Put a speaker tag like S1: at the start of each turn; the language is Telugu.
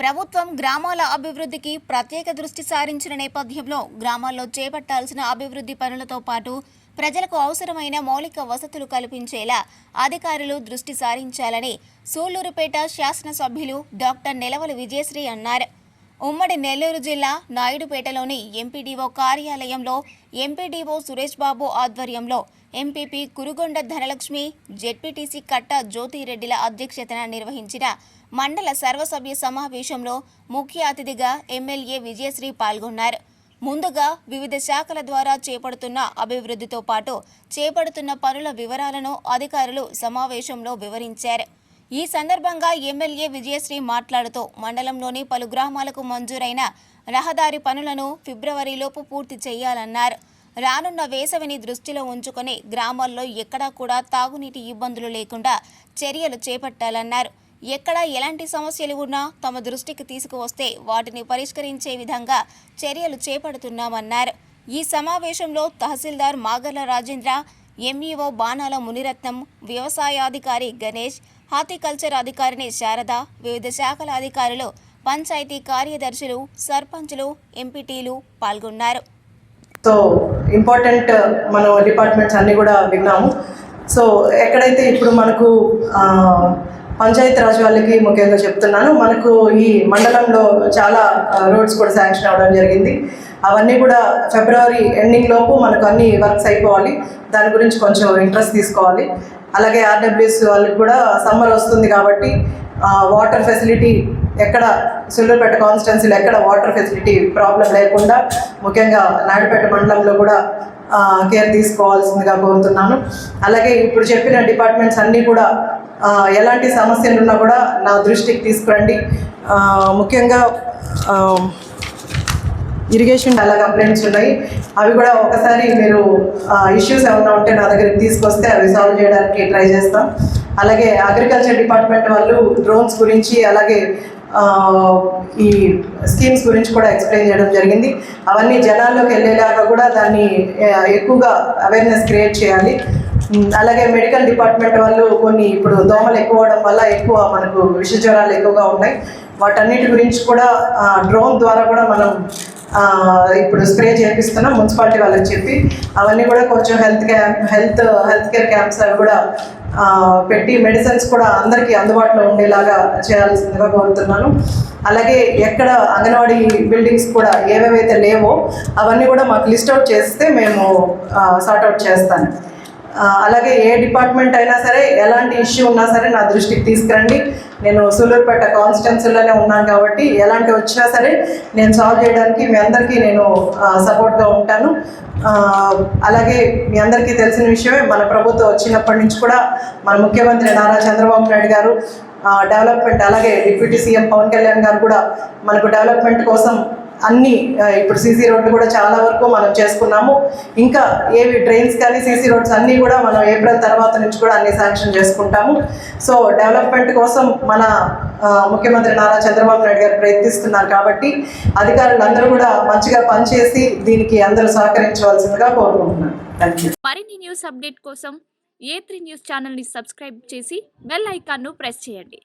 S1: ప్రభుత్వం గ్రామాల అభివృద్ధికి ప్రత్యేక దృష్టి సారించిన నేపథ్యంలో గ్రామాల్లో చేపట్టాల్సిన అభివృద్ధి పనులతో పాటు ప్రజలకు అవసరమైన మౌలిక వసతులు కల్పించేలా అధికారులు దృష్టి సారించాలని సూళ్ళూరుపేట శాసనసభ్యులు డాక్టర్ నెలవల విజయశ్రీ అన్నారు. ఉమ్మడి నెల్లూరు జిల్లా నాయుడుపేటలోని ఎంపీడీఓ కార్యాలయంలో ఎంపీడీఓ సురేష్ బాబు ఆధ్వర్యంలో ఎంపీపీ కురుగొండ ధనలక్ష్మి జెడ్పీటీసీ కట్ట జ్యోతిరెడ్డిల అధ్యక్షతన నిర్వహించిన మండల సర్వసభ్య సమావేశంలో ముఖ్య అతిథిగా ఎమ్మెల్యే విజయశ్రీ పాల్గొన్నారు. ముందుగా వివిధ శాఖల ద్వారా చేపడుతున్న అభివృద్ధితో పాటు చేపడుతున్న పనుల వివరాలను అధికారులు సమావేశంలో వివరించారు. ఈ సందర్భంగా ఎమ్మెల్యే విజయశ్రీ మాట్లాడుతూ మండలంలోని పలు గ్రామాలకు మంజూరైన రహదారి పనులను ఫిబ్రవరిలోపు పూర్తి చేయాలన్నారు. రానున్న వేసవిని దృష్టిలో ఉంచుకొని గ్రామాల్లో ఎక్కడా కూడా తాగునీటి ఇబ్బందులు లేకుండా చర్యలు చేపట్టాలన్నారు. ఎక్కడ ఎలాంటి సమస్యలు ఉన్నా తమ దృష్టికి తీసుకువస్తే వాటిని పరిష్కరించే విధంగా చర్యలు చేపడుతున్నామన్నారు. ఈ సమావేశంలో తహసీల్దార్ మాగర్ల రాజేంద్ర ఎంఈఓ బాణాల మునిరత్నం వ్యవసాయాధికారి గణేష్ హార్టికల్చర్ అధికారిని శారద వివిధ శాఖల అధికారులు పంచాయతీ కార్యదర్శులు సర్పంచులు ఎంపీటీలు పాల్గొన్నారు.
S2: సో ఇంపార్టెంట్ మనం డిపార్ట్మెంట్స్ అన్నీ కూడా విన్నాము. సో ఎక్కడైతే ఇప్పుడు మనకు ఆ, పంచాయతీ రాజ్ వాళ్ళకి ముఖ్యంగా చెప్తున్నాను. మనకు ఈ మండలంలో చాలా రోడ్స్ కూడా శాంక్షన్ అవ్వడం జరిగింది. అవన్నీ కూడా ఫిబ్రవరి ఎండింగ్ లోపు మనకు అన్ని వర్క్స్ అయిపోవాలి. దాని గురించి కొంచెం ఇంట్రెస్ట్ తీసుకోవాలి. అలాగే ఆర్డబ్ల్యూఎస్ వాళ్ళకి కూడా సమ్మర్ వస్తుంది కాబట్టి వాటర్ ఫెసిలిటీ ఎక్కడ సుల్లూరుపేట కాన్స్టిట్యున్సీలో ఎక్కడ వాటర్ ఫెసిలిటీ ప్రాబ్లం లేకుండా ముఖ్యంగా నాయుడుపేట మండలంలో కూడా కేర్ తీసుకోవాల్సిందిగా కోరుతున్నాను. అలాగే ఇప్పుడు చెప్పిన డిపార్ట్మెంట్స్ అన్నీ కూడా ఎలాంటి సమస్యలు ఉన్నా కూడా నా దృష్టికి తీసుకురండి. ముఖ్యంగా ఇరిగేషన్ అలా కంప్లైంట్స్ ఉన్నాయి. అవి కూడా ఒకసారి మీరు ఇష్యూస్ ఏమైనా ఉంటే నా దగ్గరికి తీసుకొస్తే అవి సాల్వ్ చేయడానికి ట్రై చేస్తాం. అలాగే అగ్రికల్చర్ డిపార్ట్మెంట్ వాళ్ళు డ్రోన్స్ గురించి అలాగే ఈ స్కీమ్స్ గురించి కూడా ఎక్స్ప్లెయిన్ చేయడం జరిగింది. అవన్నీ జనాల్లోకి వెళ్ళేలాగా కూడా దాన్ని ఎక్కువగా అవేర్నెస్ క్రియేట్ చేయాలి. అలాగే మెడికల్ డిపార్ట్మెంట్ వాళ్ళు కొన్ని ఇప్పుడు దోమలు ఎక్కువ అవడం వల్ల ఎక్కువ మనకు విష జ్వరాలు ఎక్కువగా ఉన్నాయి. వాటన్నిటి గురించి కూడా డ్రోన్ ద్వారా కూడా మనం ఇప్పుడు స్ప్రే చేపిస్తున్నాం మున్సిపాలిటీ వాళ్ళకి చెప్పి అవన్నీ కూడా కొంచెం health camp health health care camps అవి కూడా పెట్టి మెడిసిన్స్ కూడా అందరికీ అందుబాటులో ఉండేలాగా చేయాల్సిందిగా కోరుతున్నాను. అలాగే ఎక్కడ అంగన్వాడీ బిల్డింగ్స్ కూడా ఏవేవైతే లేవో అవన్నీ కూడా మాకు లిస్ట్ అవుట్ చేస్తే మేము సార్ట్ అవుట్ చేస్తాను. అలాగే ఏ డిపార్ట్మెంట్ అయినా సరే ఎలాంటి ఇష్యూ ఉన్నా సరే నా దృష్టికి తీసుకురండి. నేను సూలూరుపేట కాన్స్టిట్యున్సీలోనే ఉన్నాను కాబట్టి ఎలాంటి వచ్చినా సరే నేను సాల్వ్ చేయడానికి మీ అందరికీ నేను సపోర్ట్గా ఉంటాను. అలాగే మీ అందరికీ తెలిసిన విషయమే మన ప్రభుత్వం వచ్చినప్పటి నుంచి కూడా మన ముఖ్యమంత్రి నారా చంద్రబాబు నాయుడు గారు డెవలప్మెంట్ అలాగే డిప్యూటీ సీఎం పవన్ కళ్యాణ్ గారు కూడా మనకు డెవలప్మెంట్ కోసం అన్ని ఇప్పుడు సీసీ రోడ్లు కూడా చాలా వరకు మనం చేసుకున్నాము. ఇంకా ఏవి ట్రైన్స్ కానీ సీసీ రోడ్స్ అన్నీ కూడా మనం ఏప్రిల్ తర్వాత నుంచి కూడా అన్ని శాంక్షన్ చేసుకుంటాము. సో డెవలప్మెంట్ కోసం మన ముఖ్యమంత్రి నారా చంద్రబాబు నాయుడు గారు ప్రయత్నిస్తున్నారు కాబట్టి అధికారులు అందరూ కూడా మంచిగా పనిచేసి దీనికి అందరూ సహకరించవలసిందిగా కోరుకుంటున్నాను. థ్యాంక్ యూ
S3: మరిన్ని న్యూస్ అప్డేట్ కోసం ఏ త్రీ న్యూస్ ఛానల్ని సబ్స్క్రైబ్ చేసి బెల్ ఐకాన్ను ప్రెస్ చేయండి.